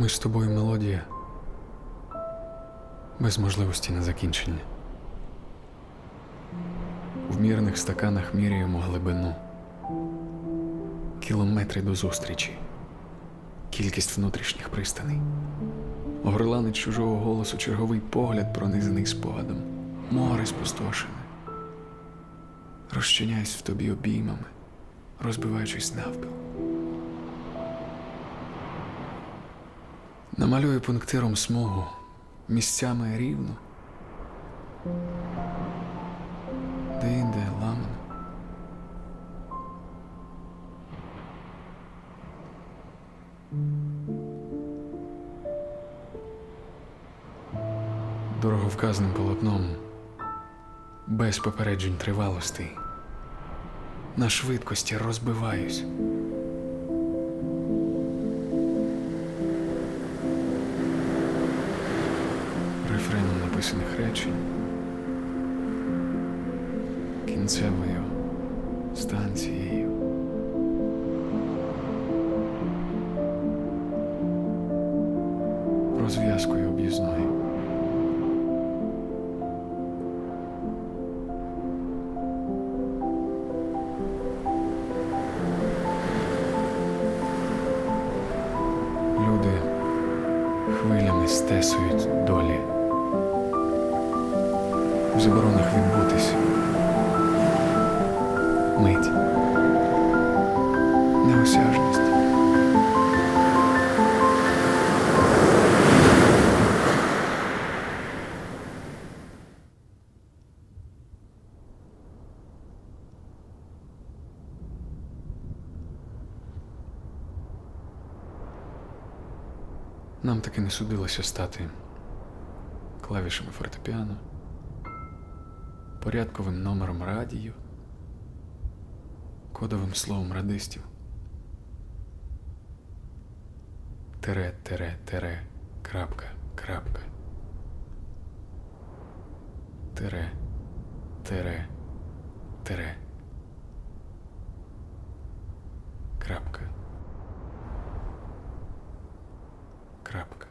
Ми з тобою мелодія. Без можливості на закінчення. В мірних стаканах міряємо глибину. Кілометри до зустрічі. Кількість внутрішніх пристаней. Горланить чужого голосу черговий погляд, пронизаний спогадом. Море спустошене. Розчиняюсь в тобі обіймами, розбиваючись навпіл. Намалюю пунктиром смугу місцями рівно. Де-інде ламано. Дороговказним полотном, без попереджень тривалостей. На швидкості розбиваюсь. Написаних речень, кінцевою станцією. Розв'язкою об'їзною. Люди хвилями стесують долі. В заборонах відбутись. Мить. Неосяжність. Нам таки не судилося стати клавішами фортепіано, порядковим номером радіо, кодовим словом радистів. Тере, тере, тере, крапка, крапка. Тере, тере, тере. Крапка. Крапка.